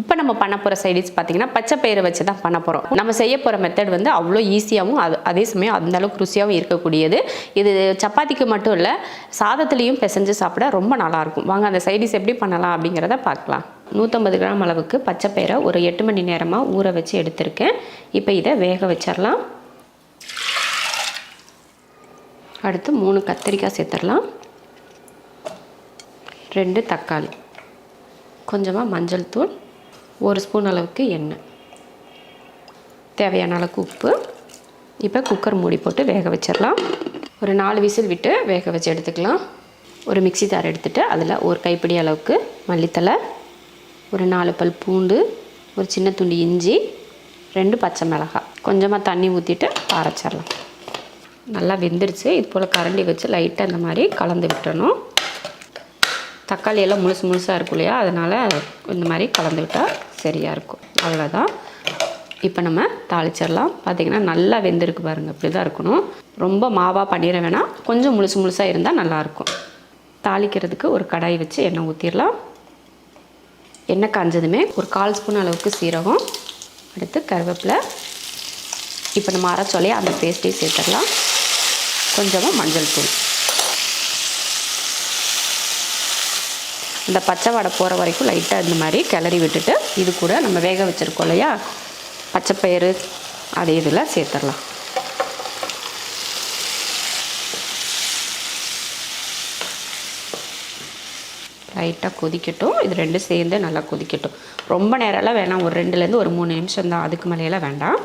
இப்போ நம்ம பண்ண போகிற சைடிஸ் பார்த்தீங்கன்னா பச்சை பயிரை வச்சு தான் பண்ண போகிறோம் நம்ம செய்ய போகிற மெத்தட் வந்து அவ்வளோ ஈஸியாகவும் அது அதே சமயம் அந்த அளவுக்கு ருசியாகவும் இருக்கக்கூடியது. இது சப்பாத்திக்கு மட்டும் இல்லை சாதத்துலேயும் பிசைஞ்சு சாப்பிட ரொம்ப நல்லாயிருக்கும். வாங்க அந்த சைடிஸ் எப்படி பண்ணலாம் அப்படிங்கிறத பார்க்கலாம் நூற்றம்பது கிராம் அளவுக்கு பச்சை பயிரை ஒரு எட்டு மணி நேரமாக ஊற வச்சு எடுத்திருக்கேன். இப்போ இதை வேக வச்சிடலாம் அடுத்து மூணு கத்திரிக்காய் சேர்த்துடலாம் ரெண்டு தக்காளி. கொஞ்சமாக மஞ்சள் தூள். ஒரு ஸ்பூன் அளவுக்கு எண்ணெய். தேவையான அளவுக்கு உப்பு. இப்போ குக்கர் மூடி போட்டு வேக வச்சிடலாம். ஒரு நாலு விசில் விட்டு வேக வச்சு எடுத்துக்கலாம். ஒரு மிக்ஸி தார் எடுத்துகிட்டு அதில் ஒரு கைப்பிடி அளவுக்கு மல்லித்தலை ஒரு நாலு பல் பூண்டு ஒரு சின்ன துண்டு இஞ்சி ரெண்டு பச்சை மிளகாய். கொஞ்சமாக தண்ணி ஊற்றிட்டு அரைச்சிடலாம். நல்லா வெந்துருச்சு. இது போல் கரண்டி வச்சு லைட்டாக இந்த மாதிரி கலந்து விட்டுறணும். தக்காளி எல்லாம் முழுசு முழுசாக இருக்கும் இல்லையா? அதனால் இந்த மாதிரி கலந்து விட்டால் சரியாக இருக்கும். அவ்வளோதான் இப்போ நம்ம தாளிச்சிடலாம். பார்த்திங்கன்னா நல்லா வெந்திருக்கு பாருங்கள் இப்படி தான் இருக்கணும். ரொம்ப மாவாக பண்ணிட வேணாம். கொஞ்சம் முழுசு முழுசாக இருந்தால் நல்லாயிருக்கும் தாளிக்கிறதுக்கு ஒரு கடாய் வச்சு எண்ணெய் ஊற்றிடலாம் எண்ணெய் காஞ்சதுமே ஒரு கால் ஸ்பூன் அளவுக்கு சீரகம். அடுத்து கருவேப்பிலை. இப்போ நம்ம அரைச்சோலையே அந்த பேஸ்ட்டையும் சேர்த்துடலாம். கொஞ்சமாக மஞ்சள் தூள். இந்த பச்சை வடை போகிற வரைக்கும் லைட்டாக இந்த மாதிரி கிளறி விட்டுட்டு இது கூட நம்ம வேக வச்சுருக்கோம் இல்லையா? பச்சைப்பயிறு அதே இதில் சேர்த்துடலாம். லைட்டாக கொதிக்கட்டும். இது ரெண்டும் சேர்ந்து நல்லா கொதிக்கட்டும். ரொம்ப நேரம்லாம் வேணாம். ஒரு ரெண்டுலேருந்து ஒரு மூணு நிமிஷம் தான். அதுக்கு மேலேயெல்லாம் வேண்டாம்.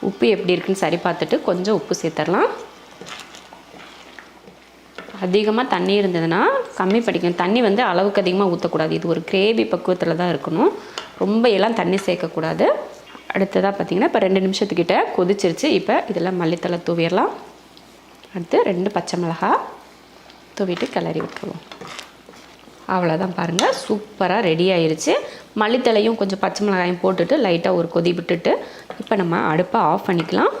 உப்பு எப்படி இருக்குன்னு சரி பார்த்துட்டு கொஞ்சம் உப்பு சேர்த்துடலாம். அதிகமாக தண்ணி இருந்ததுன்னா கம்மி படிக்கணும் தண்ணி வந்து அளவுக்கு அதிகமாக ஊற்றக்கூடாது இது ஒரு கிரேவி பக்குவத்தில் தான் இருக்கணும். ரொம்ப எல்லாம் தண்ணி சேர்க்கக்கூடாது அடுத்ததாக பார்த்திங்கன்னா இப்போ ரெண்டு நிமிஷத்துக்கிட்ட கொதிச்சிருச்சு. இப்போ இதெல்லாம் மல்லித்தலை தூவிடலாம். அடுத்து ரெண்டு பச்சை மிளகா தூவிட்டு கிளறி விட்டுருவோம். அவ்வளோதான் பாருங்கள் சூப்பராக ரெடி ஆயிடுச்சு மல்லித்தலையும் கொஞ்சம் பச்சை மிளகாயும் போட்டுட்டு லைட்டாக ஒரு கொதி விட்டுட்டு இப்போ நம்ம அடுப்பை ஆஃப் பண்ணிக்கலாம்.